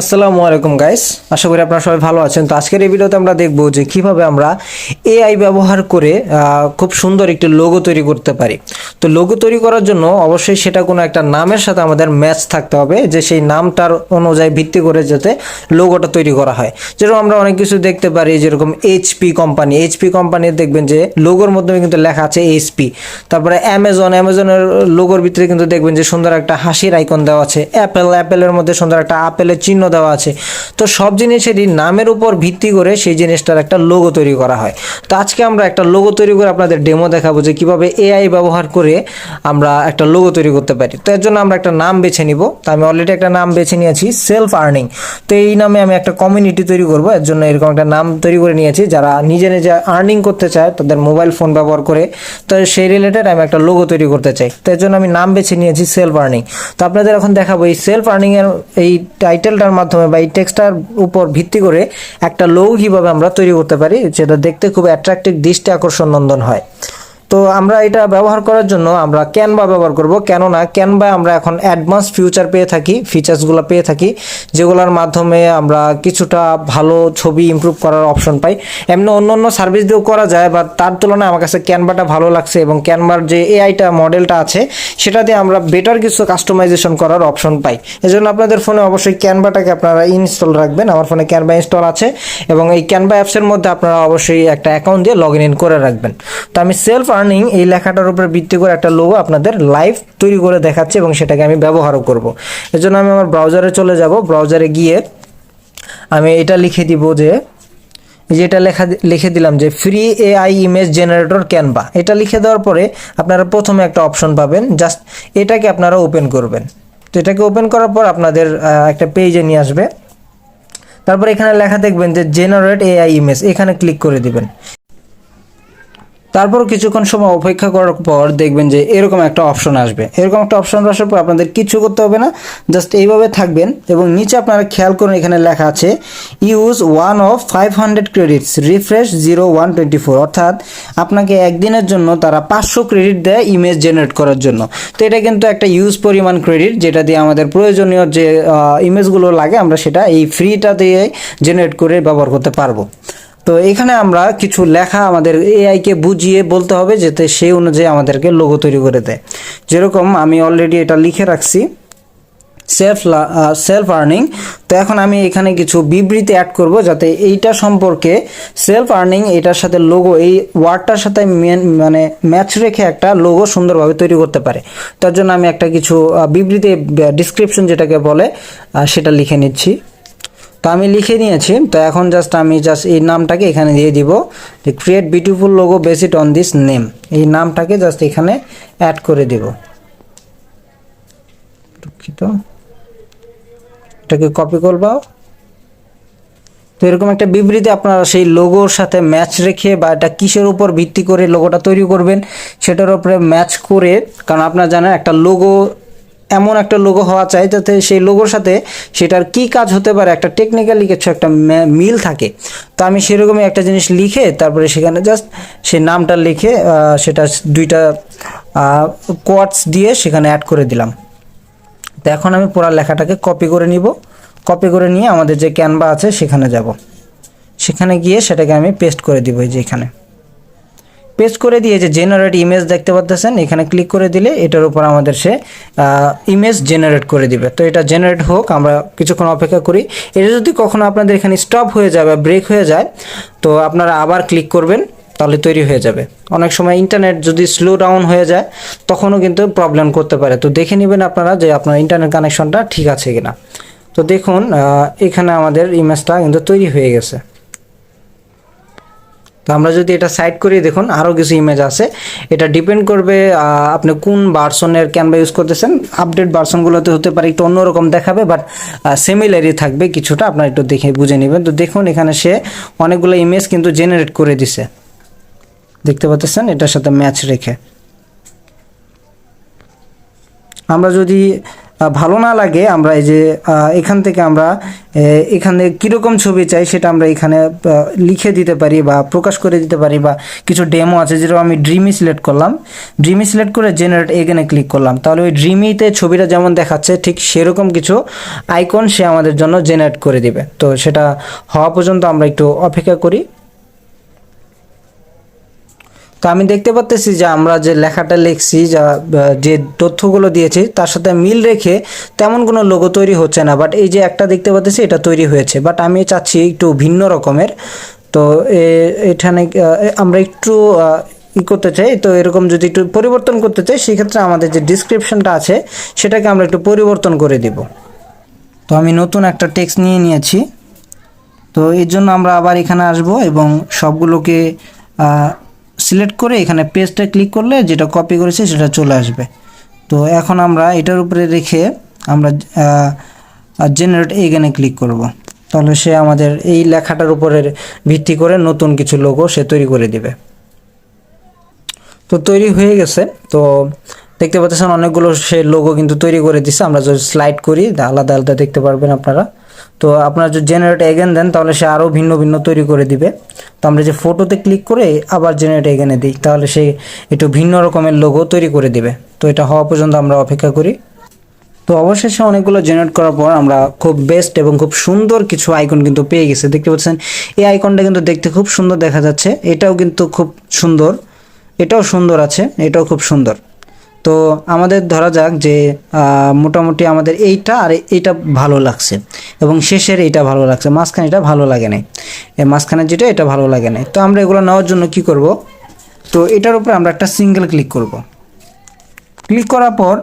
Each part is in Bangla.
আসসালামু আলাইকুম গাইস আশা করি আপনারা সবাই ভালো আছেন। তো আজকের এই ভিডিওতে আমরা দেখব যে কীভাবে আমরা এআই ব্যবহার করে খুব সুন্দর একটি লোগো তৈরি করতে পারি। তো লোগো তৈরি করার জন্য অবশ্যই সেটা কোনো একটা নামের সাথে আমাদের ম্যাচ থাকতে হবে, যে সেই নামটার অনুযায়ী ভিত্তি করে যাতে লোগোটা তৈরি করা হয়। যেরকম আমরা অনেক কিছু দেখতে পারি, যেরকম এইচপি কোম্পানি এইচপি কোম্পানির দেখবেন যে লোগোর মাধ্যমে কিন্তু লেখা আছে এইচপি তারপরে অ্যামাজন অ্যামাজনের লোগোর ভিতরে কিন্তু দেখবেন যে সুন্দর একটা হাসির আইকন দেওয়া আছে। অ্যাপেল অ্যাপেলের মধ্যে সুন্দর একটা আপেলের চিহ্ন দেওয়া আছে। তো সব জিনিসেরই নামের উপর ভিত্তি করে সেই জিনিসটার একটা লোগো তৈরি করা হয়। তো আজকে আমরা একটা লোগো তৈরি করে আপনাদের ডেমো দেখাবো যে কীভাবে এআই ব্যবহার করে আমরা একটা লোগো তৈরি করতে পারি। তো এর জন্য আমরা একটা নাম বেছে নিব। তো আমি অলরেডি একটা নাম বেছে নিয়েছি সেলফ আর্নিং তো এই নামে আমি একটা কমিউনিটি তৈরি করব। এর জন্য এরকম একটা নাম তৈরি করে নিয়েছি। যারা নিজে নিজে আর্নিং করতে চায়, তাদের মোবাইল ফোন ব্যবহার করে, তো সেই রিলেটেড আমি একটা লোগো তৈরি করতে চাই। তো এর জন্য আমি নাম বেছে নিয়েছি সেলফ আর্নিং তো আপনাদের এখন দেখাবো এই সেলফ আর্নিং এর এই টাইটেলটার মাধ্যমে বা এই টেক্সটার উপর ভিত্তি করে একটা লৌ কীভাবে আমরা তৈরি করতে পারি, যেটা দেখতে খুব অ্যাট্রাক্টিভ দৃষ্টি আকর্ষণ নন্দন হয়। তো আমরা এটা ব্যবহার করার জন্য আমরা ক্যানভা ব্যবহার করব। কেননা ক্যানভা আমরা এখন অ্যাডভান্স ফিউচার পেয়ে থাকি ফিচার্সগুলো পেয়ে থাকি, যেগুলোর মাধ্যমে আমরা কিছুটা ভালো ছবি ইমপ্রুভ করার অপশন পাই। এমনি অন্য অন্য সার্ভিস দিয়েও করা যায় বা তার তুলনায় আমার কাছে ক্যানভাটা ভালো লাগছে এবং ক্যানভার যে এআইটা মডেলটা আছে, সেটা দিয়ে আমরা বেটার কিছু কাস্টমাইজেশন করার অপশন পাই। এজন্য আপনাদের ফোনে অবশ্যই ক্যানভাটাকে আপনারা ইনস্টল রাখবেন। আমার ফোনে ক্যানভা ইনস্টল আছে এবং এই ক্যানভা অ্যাপসের মধ্যে আপনারা অবশ্যই একটা অ্যাকাউন্ট দিয়ে লগ ইন করে রাখবেন। তো আমি সেলফ আর্নিং এই লেখাটার উপরে ভিত্তি করে একটা লোগো আপনাদের লাইভ তৈরি করে দেখাচ্ছি এবং সেটাকে আমি ব্যবহারও করব। এজন্য আমি আমার ব্রাউজারে চলে যাব। ব্রাউজারে গিয়ে আমি এটা লিখে দিব যে, এই যে এটা লেখা লিখে দিলাম যে free AI image generator Canva এটা লিখে দেওয়ার পরে আপনারা প্রথমে একটা অপশন পাবেন। জাস্ট এটাকে আপনারা ওপেন করবেন। তো এটাকে ওপেন করার পর আপনাদের একটা পেজে নিয়ে আসবে। তারপর এখানে লেখা দেখবেন যে জেনারেট এআই ইমেজ এখানে ক্লিক করে দিবেন। তারপর কিছুক্ষণ সময় অপেক্ষা করার পর দেখবেন যে এরকম একটা অপশন আসবে। এরকম একটা অপশন আসার পর আপনাদের কিছু করতে হবে না জাস্ট এইভাবে থাকবেন এবং নিচে আপনারা খেয়াল করুন এখানে লেখা আছে use one of five hundred credits refresh zero one twenty four অর্থাৎ আপনাকে একদিনের জন্য তারা পাঁচশো ক্রেডিট দেয় ইমেজ জেনারেট করার জন্য। তো এটা কিন্তু একটা ইউজ পরিমাণ ক্রেডিট যেটা দিয়ে আমাদের প্রয়োজনীয় যে ইমেজগুলো লাগে, আমরা সেটা এই ফ্রিটা দিয়ে জেনারেট করে ব্যবহার করতে পারব। তো এখানে আমরা কিছু লেখা আমাদের এআইকে বুঝিয়ে বলতে হবে যাতে সেই অনুযায়ী আমাদেরকে লোগো তৈরি করে দেয়। যেরকম আমি অলরেডি এটা লিখে রাখছি সেলফ সেলফ আর্নিং তো এখন আমি এখানে কিছু বিবৃতি অ্যাড করব যাতে এইটা সম্পর্কে সেলফ আর্নিং এটার সাথে লোগো এই ওয়ার্ডটার সাথে মেন- মানে ম্যাচ রেখে একটা লোগো সুন্দরভাবে তৈরি করতে পারে। তার জন্য আমি একটা কিছু বিবৃতি ডিসক্রিপশন যেটাকে বলে সেটা লিখে নিচ্ছি। তো আমি লিখে নিয়েছি, তো এখন জাস্ট আমি জাস্ট এই নামটাকে এখানে দিয়ে দিব, যে create beautiful logo based on this name এই নামটাকে জাস্ট এখানে অ্যাড করে দিব। দুঃখিত। এটাকে কপি করবা? তো এরকম একটা বিবৃতি আপনারা সেই লোগোর সাথে ম্যাচ রেখে বা এটা কিসের উপর ভিত্তি করে লোগোটা তৈরি করবেন, সেটার উপরে ম্যাচ করে, কারণ আপনারা জানেন একটা লোগো এমন একটা লোগো হওয়া চাই যাতে সেই লোগোর সাথে সেটার কি কাজ হতে পারে, একটা টেকনিক্যালি কিছু একটা মিল থাকে। তো আমি সেরকমই একটা জিনিস লিখে তারপরে সেখানে জাস্ট সে নামটা লিখে সেটা দুইটা কোয়ার্টস দিয়ে সেখানে অ্যাড করে দিলাম। তো এখন আমি পুরো লেখাটাকে কপি করে নিব। কপি করে নিয়ে আমাদের যে ক্যানভা আছে সেখানে যাব। সেখানে গিয়ে সেটাকে আমি পেস্ট করে দিব এই যে এখানে। পেস্ট করে দিয়ে যে জেনারেট ইমেজ দেখতে পাচ্ছেন এখানে ক্লিক করে দিলে এটার উপর আমাদের সে ইমেজ জেনারেট করে দিবে। তো এটা জেনারেট হোক, আমরা কিছুক্ষণ অপেক্ষা করি। এটা যদি কখনো আপনাদের এখানে স্টপ হয়ে যায় বা ব্রেক হয়ে যায়, তো আপনারা আবার ক্লিক করবেন, তাহলে তৈরি হয়ে যাবে। অনেক সময় ইন্টারনেট যদি স্লো ডাউন হয়ে যায়, তখনও কিন্তু প্রবলেম করতে পারে। তো দেখে নেবেন আপনারা যে আপনার ইন্টারনেট কানেকশনটা ঠিক আছে কিনা। তো দেখুন এখানে আমাদের ইমেজটা কিন্তু তৈরি হয়ে গেছে। তো আমরা যদি এটা সাইড করি দেখুন আরও কিছু ইমেজ আছে। এটা ডিপেন্ড করবে আপনি কোন ভার্সনের ক্যানভা ইউজ করতেছেন। আপডেট ভার্সনগুলোতে হতে পারে একটু অন্যরকম দেখাবে বাট সিমিলারই থাকবে কিছুটা। আপনার একটু দেখে বুঝে নেবেন। তো দেখুন, এখানে সে অনেকগুলো ইমেজ কিন্তু জেনারেট করে দিছে। দেখতে পাচ্ছেন? এটার সাথে ম্যাচ রেখে। আমরা যদি ভালো না লাগে আমরা এই যে এখান থেকে আমরা এখানে কীরকম ছবি চাই সেটা আমরা এখানে লিখে দিতে পারি বা প্রকাশ করে দিতে পারি বা কিছু ডেমো আছে যেটা আমি ড্রিমি সিলেক্ট করলাম। ড্রিমি সিলেক্ট করে জেনারেট এখানে ক্লিক করলাম। তাহলে ওই ড্রিমিতে ছবিটা যেমন দেখাচ্ছে, ঠিক সেরকম কিছু আইকন সে আমাদের জন্য জেনারেট করে দিবে। তো সেটা হওয়া পর্যন্ত আমরা একটু অপেক্ষা করি। তো আমি দেখতে পাচ্তেছি যে আমরা যে লেখাটা লিখছি, যা যে তথ্যগুলো দিয়েছি, তার সাথে মিল রেখে তেমন কোনো লোগো তৈরি হচ্ছে না। বাট এই যে একটা দেখতে পাচ্তেছি এটা তৈরি হয়েছে। বাট আমি চাচ্ছি একটু ভিন্ন রকমের। তো এখানে আমরা একটু ই করতে চাই। তো এরকম যদি একটু পরিবর্তন করতে চাই, সেক্ষেত্রে আমাদের যে ডিসক্রিপশনটা আছে, সেটাকে আমরা একটু পরিবর্তন করে দিব। তো আমি নতুন একটা টেক্সট নিয়ে নিয়েছি। তো এর জন্য আমরা আবার এখানে আসব এবং সবগুলোকে সিলেক্ট করে এখানে পেজটা ক্লিক করলে যেটা কপি করেছি সেটা চলে আসবে। তো এখন আমরা এটার উপরে রেখে আমরা জেনারেট এখানে ক্লিক করব। তাহলে সে আমাদের এই লেখাটার উপরে ভিত্তি করে নতুন কিছু লোগো সে তৈরি করে দিবে। তো তৈরি হয়ে গেছে। তো দেখতে পাচ্ছেন অনেকগুলো সে লোগো কিন্তু তৈরি করে দিচ্ছে আমরা যদি স্লাইড করি আলাদা আলাদা দেখতে পারবেন আপনারা। তো আপনারা যদি জেনারেট এগেন দেন, তাহলে সে আরও ভিন্ন ভিন্ন তৈরি করে দিবে। তো আমরা যে ফটোতে ক্লিক করে আবার জেনারেট এগেনে দিই, তাহলে সে একটু ভিন্ন রকমের লোগো তৈরি করে দিবে। তো এটা হওয়া পর্যন্ত আমরা অপেক্ষা করি। তো অবশেষে অনেকগুলো জেনারেট করার পর আমরা খুব বেস্ট এবং খুব সুন্দর কিছু আইকন কিন্তু পেয়ে গেছে। দেখতে পাচ্ছেন, এই আইকনটা কিন্তু দেখতে খুব সুন্দর দেখা যাচ্ছে। এটাও কিন্তু খুব সুন্দর, এটাও সুন্দর আছে, এটাও খুব সুন্দর। তো আমাদের ধরা যাক যে মোটামুটি আমাদের এইটা আর এইটা ভালো লাগছে এবং শেষের এইটা ভালো লাগছে, মাঝখানে এটা ভালো লাগে এই মাঝখানে যেটা, এটা ভালো লাগে নাই। তো আমরা এগুলো নেওয়ার জন্য কি করব? তো এটার উপরে আমরা একটা সিঙ্গেল ক্লিক করব। ক্লিক করার পর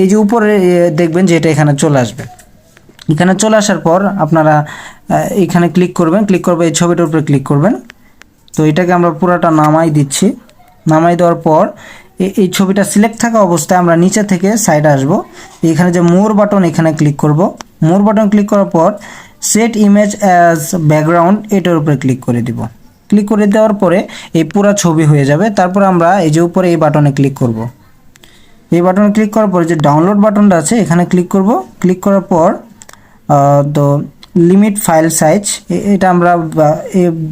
এই যে উপরে দেখবেন যে এটা এখানে চলে আসবে। এখানে চলে আসার পর আপনারা এখানে ক্লিক করবেন, ক্লিক করবে এই ছবিটার উপরে ক্লিক করবেন। তো এটাকে আমরা পুরোটা নামাই দিচ্ছি। নামাই দেওয়ার পর এই ছবিটা সিলেক্ট থাকা অবস্থায় আমরা নিচে থেকে সাইডে আসব। এখানে যে মোর বাটন এখানে ক্লিক করব। মোর বাটন ক্লিক করার পর সেট ইমেজ অ্যাজ ব্যাকগ্রাউন্ড এটার উপরে ক্লিক করে দিব। ক্লিক করে দেওয়ার পরে এই পুরো ছবি হয়ে যাবে। তারপর আমরা এই যে উপরে এই বাটনে ক্লিক করব। এই বাটনে ক্লিক করার পর যে ডাউনলোড বাটনটা আছে, এখানে ক্লিক করব। ক্লিক করার পর তো লিমিট ফাইল সাইজ এটা আমরা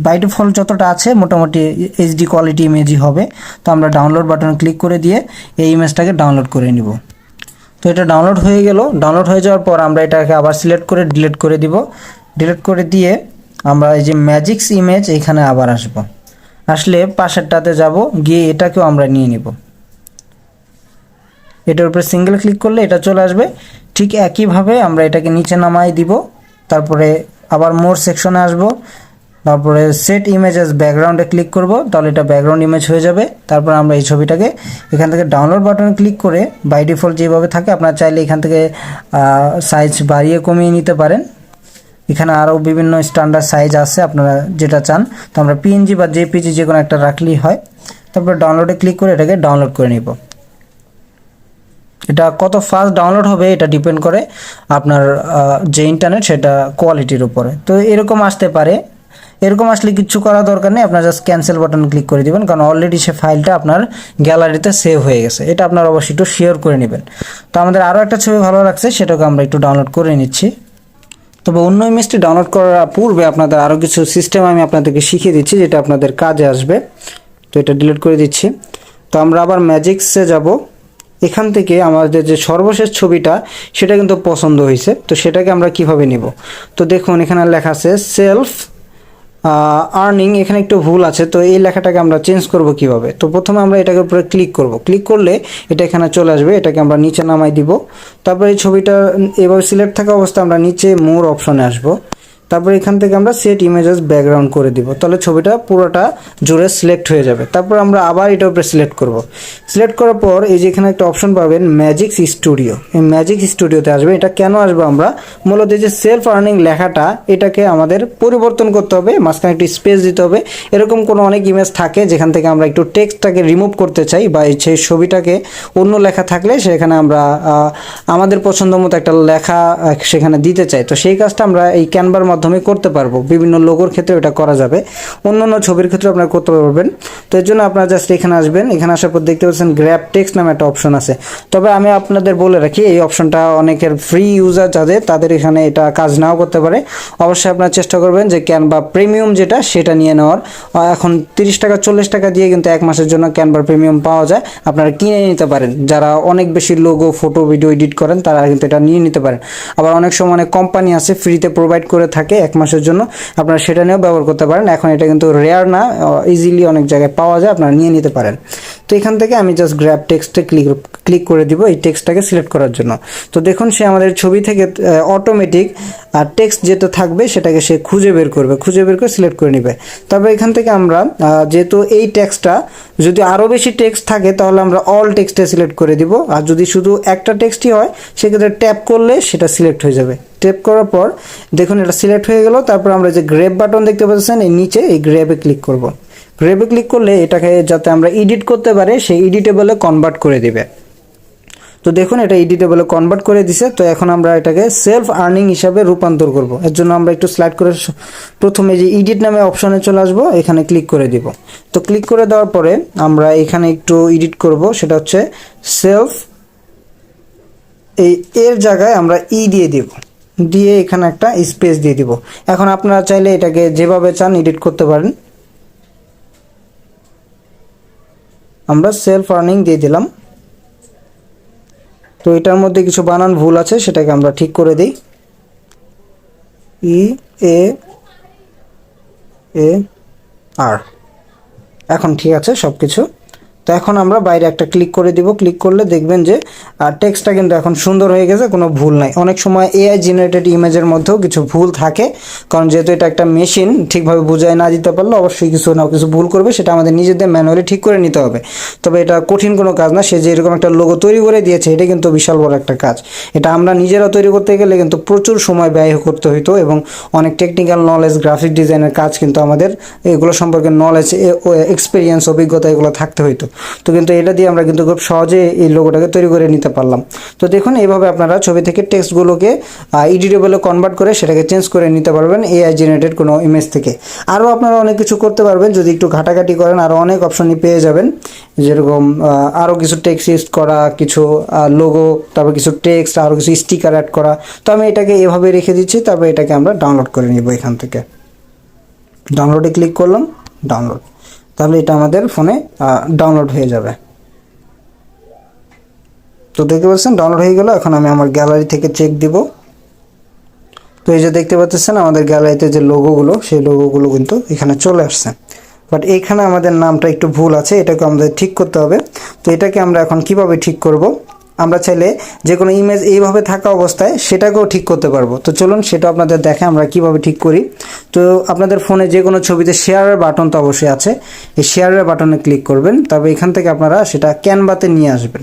বাই ডিফল্ট যতটা আছে, মোটামুটি এইচডি কোয়ালিটি ইমেজই হবে। তো আমরা ডাউনলোড বাটনে ক্লিক করে দিয়ে এই ইমেজটাকে ডাউনলোড করে নিব। তো এটা ডাউনলোড হয়ে গেল। ডাউনলোড হয়ে যাওয়ার পর আমরা এটাকে আবার সিলেক্ট করে ডিলিট করে দিব। ডিলিট করে দিয়ে আমরা এই যে ম্যাজিক্স ইমেজ এখানে আবার আসব। আসলে পাশেরটাতে যাব, গিয়ে এটাকেও আমরা নিয়ে নিব। এটার উপরে সিঙ্গেল ক্লিক করলে এটা চলে আসবে। ঠিক একইভাবে আমরা এটাকে নিচে নামাই দিব। তারপরে আবার মোর সেকশনে আসব। তারপরে সেট ইমেজ ব্যাকগ্রাউন্ডে ক্লিক করব, তাহলে এটা ব্যাকগ্রাউন্ড ইমেজ হয়ে যাবে। তারপর আমরা এই ছবিটাকে এখান থেকে ডাউনলোড বাটনে ক্লিক করে বাই ডিফল্ট যেভাবে থাকে, আপনারা চাইলে এখান থেকে সাইজ বাড়িয়ে কমিয়ে নিতে পারেন। এখানে আরও বিভিন্ন স্ট্যান্ডার্ড সাইজ আছে, আপনারা যেটা চান। তো আমরা পিএনজি বা জেপিজি যে কোনো একটা রাখলেই হয়। তারপর ডাউনলোডে ক্লিক করে এটাকে ডাউনলোড করে নিব। এটা কত ফাস্ট ডাউনলোড হবে এটা ডিপেন্ড করে আপনার যে ইন্টারনেট সেটা কোয়ালিটির উপরে। তো এরকম আসতে পারে। এরকম আসলে কিচ্ছু করা দরকার নেই। আপনার জাস্ট ক্যান্সেল বাটন ক্লিক করে দিবেন। কারণ অলরেডি সে ফাইলটা আপনার গ্যালারিতে সেভ হয়ে গেছে। এটা আপনার অবশ্যই একটু শেয়ার করে নেবেন। তো আমাদের আরও একটা ছবি ভালো লাগছে, সেটাকে আমরা একটু ডাউনলোড করে নিচ্ছি। তবে অন্য ইমেজটি ডাউনলোড করার পূর্বে আপনাদের আরও কিছু সিস্টেম আমি আপনাদেরকে শিখিয়ে দিচ্ছি, যেটা আপনাদের কাজে আসবে। তো এটা ডিলিট করে দিচ্ছি। তো আমরা আবার ম্যাজিক্সে যাব। এখান থেকে আমাদের যে সর্বশেষ ছবিটা, সেটা কিন্তু পছন্দ হয়েছে। তো সেটাকে আমরা কীভাবে নিব? তো দেখুন, এখানে লেখা আছে সেলফ আর্নিং এখানে একটু ভুল আছে। তো এই লেখাটাকে আমরা চেঞ্জ করব কীভাবে? তো প্রথমে আমরা এটাকে উপরে ক্লিক করব। ক্লিক করলে এটা এখানে চলে আসবে, এটাকে আমরা নিচে নামাই দিব। তারপরে এই ছবিটা, এভাবে সিলেক্ট থাকা অবস্থায় আমরা নিচে মোর অপশনে আসব। তারপর এখান থেকে আমরা সেট ইমেজেস ব্যাকগ্রাউন্ড করে দিব। তাহলে ছবিটা পুরোটা জুড়ে সিলেক্ট হয়ে যাবে। তারপর আমরা আবার এটার উপরে সিলেক্ট করব। সিলেক্ট করার পর এই যে এখানে একটা অপশন পাবেন ম্যাজিক্স স্টুডিও এই ম্যাজিক স্টুডিওতে আসবে। এটা কেন আসবে আমরা? মূলত যে সেলফ আর্নিং লেখাটা, এটাকে আমাদের পরিবর্তন করতে হবে, মাঝখানে একটি স্পেস দিতে হবে। এরকম কোনো অনেক ইমেজ থাকে যেখান থেকে আমরা একটু টেক্সটটাকে রিমুভ করতে চাই বা সেই ছবিটাকে অন্য লেখা থাকলে সেখানে আমরা আমাদের পছন্দ মতো একটা লেখা সেখানে দিতে চাই। তো সেই কাজটা আমরা এই ক্যানভার মাধ্যমে মাধ্যমে করতে পারব। বিভিন্ন লোগোর ক্ষেত্রে এটা করা যাবে। অন্য অন্য ছবির ক্ষেত্রে আপনারা করতে পারবেন। তো এর জন্য আপনারা জাস্ট এখানে আসবেন। এখানে আসার পর দেখতে পাচ্ছেন গ্র্যাপ টেক্সট নামে একটা অপশন আছে। তবে আমি আপনাদের বলে রাখি, এই অপশনটা অনেকের ফ্রি ইউজার যাদের, তাদের এখানে এটা কাজ নাও করতে পারে। অবশ্যই আপনারা চেষ্টা করবেন যে ক্যানভা প্রিমিয়াম যেটা, সেটা নিয়ে নেওয়ার। এখন তিরিশ টাকা, চল্লিশ টাকা দিয়ে কিন্তু এক মাসের জন্য ক্যানভা প্রিমিয়াম পাওয়া যায়। আপনারা কিনে নিতে পারেন। যারা অনেক বেশি লোগো ফটো ভিডিও এডিট করেন, তারা কিন্তু এটা নিয়ে নিতে পারেন। আবার অনেক সময় অনেক কোম্পানি আছে ফ্রিতে প্রোভাইড করে থাকে। এক মাসের জন্য। আপনারা সেটা নিয়েও ব্যবহার করতে পারেন। এখন এটা কিন্তু রেয়ার না ইজিলি অনেক জায়গায় পাওয়া যায়, আপনারা নিয়ে নিতে পারেন। তো এখান থেকে আমি জাস্ট গ্র্যাপ টেক্সটে ক্লিক ক্লিক করে দিব এই টেক্সটটাকে সিলেক্ট করার জন্য। তো দেখুন, সে আমাদের ছবি থেকে অটোমেটিক আর টেক্সট যেটা থাকবে সেটাকে সে খুঁজে বের করবে, খুঁজে বের করে সিলেক্ট করে নেবে। তবে এখান থেকে আমরা যেহেতু এই টেক্সটটা যদি আরও বেশি টেক্সট থাকে, তাহলে আমরা অল টেক্সটে সিলেক্ট করে দিব। আর যদি শুধু একটা টেক্সটই হয়, সেক্ষেত্রে ট্যাপ করলে সেটা সিলেক্ট হয়ে যাবে। ট্যাপ করার পর, দেখুন, এটা সিলেক্ট হয়ে গেল। তারপর আমরা যে গ্রেপ বাটন দেখতে পাচ্ছেন, এই নিচে এই গ্রেপে ক্লিক করব। গ্রেপে ক্লিক করলে এটাকে যাতে আমরা এডিট করতে পারি, সেই এডিটেবলে কনভার্ট করে দিবে। তো দেখুন, এটা এডিটেবলে কনভার্ট করে দিছে। তো এখন আমরা এটাকে সেলফ আর্নিং হিসাবে রূপান্তর করব। এর জন্য আমরা একটু স্লাইড করে প্রথমে যে এডিট নামে অপশনে চলে আসব, এখানে ক্লিক করে দিব। তো ক্লিক করে দেওয়ার পরে আমরা এখানে একটু এডিট করব, সেটা হচ্ছে সেলফ এই এর জায়গায় আমরা ই দিয়ে দিব। দিয়ে এখানে একটা স্পেস দিয়ে দিব। এখন আপনারা চাইলে এটাকে যেভাবে চান এডিট করতে পারেন। আমরা সেলফ আর্নিং দিয়ে দিলাম। তো এটার মধ্যে কিছু বানান ভুল আছে, সেটাকে আমরা ঠিক করে দিই। ই, এ এ, আর। এখন ঠিক আছে সব কিছু তো এখন আমরা বাইরে একটা ক্লিক করে দিব। ক্লিক করলে দেখবেন যে, আর টেক্সটটা কিন্তু এখন সুন্দর হয়ে গেছে, কোনো ভুল নাই। অনেক সময় এআই জেনারেটেড ইমেজের মধ্যেও কিছু ভুল থাকে, কারণ যেহেতু এটা একটা মেশিন ঠিকভাবে বুঝায় না দিতে পারলে অবশ্যই কিছু না কিছু ভুল করবে, সেটা আমাদের নিজেদের ম্যানুয়ালি ঠিক করে নিতে হবে। তবে এটা কঠিন কোনো কাজ না, সে যে এরকম একটা লোগো তৈরি করে দিয়েছে, এটা কিন্তু বিশাল বড় একটা কাজ। এটা আমরা নিজেরা তৈরি করতে গেলে কিন্তু প্রচুর সময় ব্যয় করতে হইতো এবং অনেক টেকনিক্যাল নলেজ গ্রাফিক ডিজাইনের কাজ কিন্তু আমাদের এগুলো সম্পর্কে নলেজ এক্সপিরিয়েন্স অভিজ্ঞতা এগুলো থাকতে হইতো। তো কিন্তু এটা দিয়ে আমরা কিন্তু খুব সহজে এই লোগোটাকে তৈরি করে নিতে পারলাম। তো দেখুন, এইভাবে আপনারা ছবি থেকে টেক্সটগুলোকে এডিটেবলে কনভার্ট করে সেটাকে চেঞ্জ করে নিতে পারবেন এআই জেনারেটেড কোনো ইমেজ থেকে। আরও আপনারা অনেক কিছু করতে পারবেন। যদি একটু ঘাটাঘাটি করেন, আরও অনেক অপশনই পেয়ে যাবেন। যেরকম আরও কিছু টেক্সট করা, কিছু লোগো তারপর কিছু টেক্সট আরও কিছু স্টিকার অ্যাড করা। তো আমি এটাকে এভাবে রেখে দিচ্ছি, তারপর এটাকে আমরা ডাউনলোড করে নিব এখান থেকে। ডাউনলোডে ক্লিক করলাম ডাউনলোড তাহলে এটা আমাদের ফোনে ডাউনলোড হয়ে যাবে। তো দেখতে পাচ্ছেন ডাউনলোড হয়ে গেল। এখন আমি আমার গ্যালারি থেকে চেক দিব। তো এই যে দেখতে পাচ্ছেন, আমাদের গ্যালারিতে যে লোগোগুলো সেই লোগোগুলো কিন্তু এখানে চলে আসছে। বাট এইখানে আমাদের নামটা একটু ভুল আছে, এটাকে আমাদের ঠিক করতে হবে। তো এটাকে আমরা এখন কীভাবে ঠিক করব? আমরা চাইলে যে কোনো ইমেজ এইভাবে থাকা অবস্থায় সেটাকেও ঠিক করতে পারব। তো চলুন সেটা আপনাদের দেখে আমরা কীভাবে ঠিক করি। তো আপনাদের ফোনে যে কোনো ছবিতে শেয়ারের বাটন তো অবশ্যই আছে। এই শেয়ারের বাটনে ক্লিক করবেন। তবে এখান থেকে আপনারা সেটা ক্যানভাতে নিয়ে আসবেন।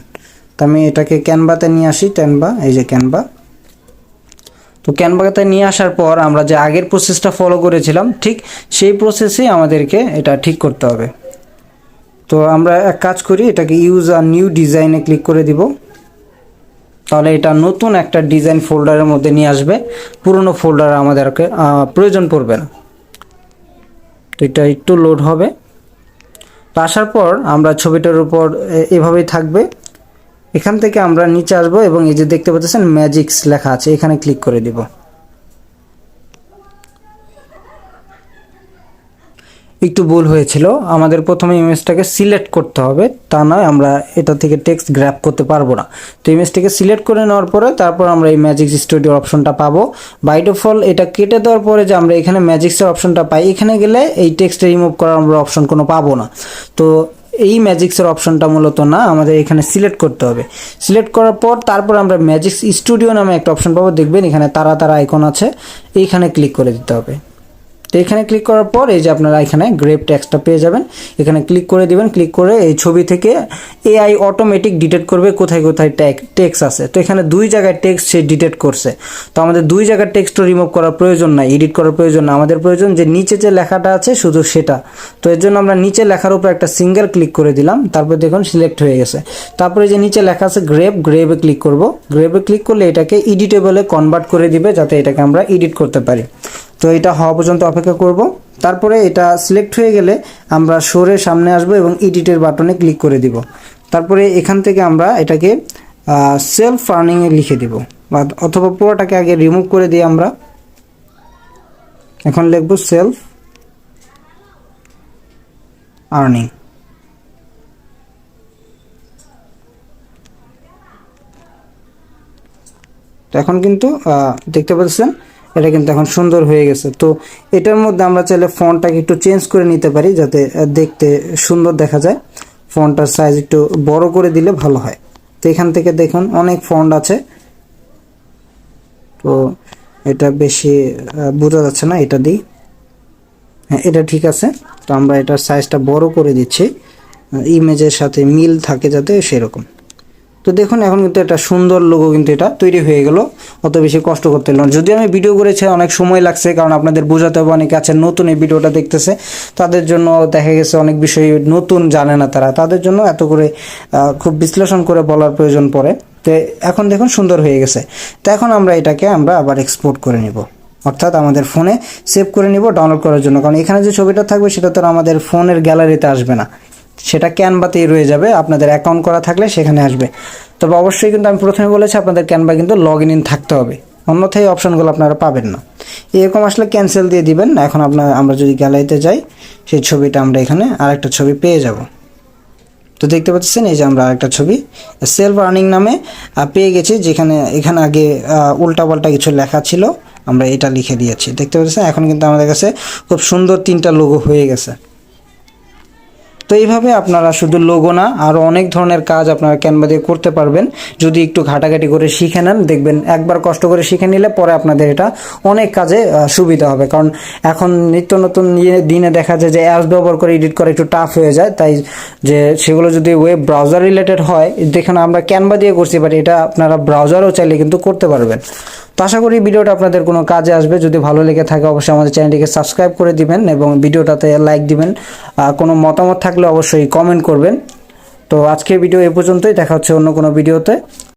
তো আমি এটাকে ক্যানভাতে নিয়ে আসি ক্যানভা এই যে ক্যানভা তো ক্যানভাতে নিয়ে আসার পর আমরা যে আগের প্রসেসটা ফলো করেছিলাম, ঠিক সেই প্রসেসেই আমাদেরকে এটা ঠিক করতে হবে। তো আমরা এক কাজ করি, এটাকে ইউজ আর নিউ ডিজাইনে ক্লিক করে দিব। তাহলে এটা নতুন একটা ডিজাইন ফোল্ডারের মধ্যে নিয়ে আসবে। পুরনো ফোল্ডার আমাদেরকে প্রয়োজন পড়বে না। তো এটা একটু লোড হবে। তো আসার পর আমরা ছবিটার উপর এভাবেই থাকবে। এখান থেকে আমরা নিচে আসব এবং এই যে দেখতে পাচ্ছেন ম্যাজিক্স লেখা আছে, এখানে ক্লিক করে দিব। একটু ভুল হয়েছিল। আমাদের প্রথমে ইমেজটাকে সিলেক্ট করতে হবে। তা নয়, আমরা এটা থেকে টেক্সট গ্র্যাপ করতে পারব না। তো ইমেজটাকে সিলেক্ট করে নেওয়ার পরে তারপর আমরা এই ম্যাজিক্স স্টুডিওর অপশনটা পাবো। বাই ডিফল্ট এটা কেটে দেওয়ার পরে যে আমরা এখানে ম্যাজিক্সের অপশনটা পাই, এখানে গেলে এই টেক্সটটা রিমুভ করার আমরা অপশন কোনো পাবো না। তো এই ম্যাজিক্সের অপশনটা মূলত না, আমাদের এখানে সিলেক্ট করতে হবে। সিলেক্ট করার পর তারপর আমরা ম্যাজিক্স স্টুডিও নামে একটা অপশন পাবো। দেখবেন এখানে তারা তারা আইকন আছে। এইখানে ক্লিক করে দিতে হবে। তো এখানে ক্লিক করার পর এই যে আপনারা এখানে গ্রেপ ট্যাক্সটা পেয়ে যাবেন। এখানে ক্লিক করে দিবেন ক্লিক করে এই ছবি থেকে এআই অটোমেটিক ডিটেক্ট করবে কোথায় কোথায় টেক্স আছে। তো এখানে দুই জায়গায় টেক্স সে ডিটেক্ট করছে। তো আমাদের দুই জায়গার টেক্সটও রিমুভ করার প্রয়োজন নাই এডিট করার প্রয়োজন না আমাদের প্রয়োজন যে নিচে যে লেখাটা আছে শুধু সেটা। তো এর জন্য আমরা নিচে লেখার উপর একটা সিঙ্গেল ক্লিক করে দিলাম, তারপর দেখুন সিলেক্ট হয়ে গেছে। তারপরে যে নিচে লেখা আছে গ্রেপ গ্রেপে ক্লিক করব। গ্রেপে ক্লিক করলে এটাকে এডিটেবলে কনভার্ট করে দিবে, যাতে এটাকে আমরা এডিট করতে পারি। তো এটা হওয়া পর্যন্ত অপেক্ষা করব। তারপরে এটা সিলেক্ট হয়ে গেলে আমরা সরে সামনে আসব এবং এডিটের বাটনে ক্লিক করে দিব। তারপরে এখান থেকে আমরা এটাকে সেলফ আর্নিংয়ে লিখে দিব। বা অথবা পুরোটাকে আগে রিমুভ করে দিই আমরা এখন লিখব সেলফ আর্নিং তো এখন কিন্তু দেখতে পাচ্ছেন এটা কিন্তু এখন সুন্দর হয়ে গেছে। তো এটার মধ্যে আমরা চাইলে ফন্টটাকে একটু চেঞ্জ করে নিতে পারি যাতে দেখতে সুন্দর দেখা যায়। ফন্টটার সাইজ একটু বড় করে দিলে ভালো হয়। তো এখান থেকে দেখুন অনেক ফন্ট আছে। তো এটা বেশি বোঝা যাচ্ছে না এটা দিই হ্যাঁ এটা ঠিক আছে। তো আমরা এটার সাইজটা বড় করে দিচ্ছি। ইমেজের সাথে মিল থাকে যাতে সেরকম। তো দেখুন, এখন কিন্তু একটা সুন্দর লোগো কিন্তু এটা তৈরি হয়ে গেল। অত বেশি কষ্ট করতে হলো যদি আমি ভিডিও করেছি, অনেক সময় লাগছে, কারণ আপনাদের বোঝাতে হবে, অনেকে আছে নতুন এই ভিডিওটা দেখতেছে। তাদের জন্য দেখা গেছে অনেক বিষয় নতুন জানে না তারা। তাদের জন্য এত করে খুব বিশ্লেষণ করে বলার প্রয়োজন পড়ে। তো এখন দেখুন, সুন্দর হয়ে গেছে। তো এখন আমরা এটাকে আমরা আবার এক্সপোর্ট করে নিব। অর্থাৎ আমাদের ফোনে সেভ করে নিব ডাউনলোড করার জন্য। কারণ এখানে যে ছবিটা থাকবে, সেটা তো আমাদের ফোনের গ্যালারিতে আসবে না। সেটা ক্যানভাতেই রয়ে যাবে, আপনাদের অ্যাকাউন্ট করা থাকলে সেখানে আসবে। তবে অবশ্যই কিন্তু আমি প্রথমে বলেছি, আপনাদের ক্যানভা কিন্তু লগ ইন থাকতে হবে। অন্যথায় অপশনগুলো আপনারা পাবেন না। এরকম আসলে ক্যান্সেল দিয়ে দিবেন, এখন আপনার আমরা যদি গ্যালারিতে যাই, সেই ছবিটা আমরা এখানে আরেকটা ছবি পেয়ে যাব। তো দেখতে পাচ্ছেন, এই যে আমরা আরেকটা ছবি সেলফ আর্নিং নামে পেয়ে গেছি, যেখানে, এখানে আগে উল্টা পাল্টা কিছু লেখা ছিল, আমরা এটা লিখে দিয়েছি। দেখতে পাচ্ছেন, এখন কিন্তু আমাদের কাছে খুব সুন্দর তিনটা লোগো হয়ে গেছে। তো এইভাবে আপনারা শুধু লোগো না আরও অনেক ধরনের কাজ আপনারা ক্যানভা দিয়ে করতে পারবেন। যদি একটু ঘাটাঘাটি করে শিখে নেন, দেখবেন একবার কষ্ট করে শিখে নিলে পরে আপনাদের এটা অনেক কাজে সুবিধা হবে। কারণ এখন নিত্য নতুন ইয়ে- দিনে দেখা যায় যে অ্যাপস ব্যবহার করে এডিট করা একটু টাফ হয়ে যায়। তাই যে সেগুলো যদি ওয়েব ব্রাউজার রিলেটেড হয়, দেখুন আমরা ক্যানভা দিয়ে করতে পারি এটা আপনারা ব্রাউজারও চাইলে কিন্তু করতে পারবেন। তো আশা করি ভিডিওটা আপনাদের কোনো কাজে আসবে। যদি ভালো লেগে থাকে, অবশ্যই আমাদের চ্যানেলটিকে সাবস্ক্রাইব করে দিবেন এবং ভিডিওটাতে লাইক দিবেন। কোনো মতামত থাকলে অবশ্যই কমেন্ট করবেন। তো আজকের ভিডিও এ পর্যন্তই। দেখা হচ্ছে অন্য কোনো ভিডিওতে।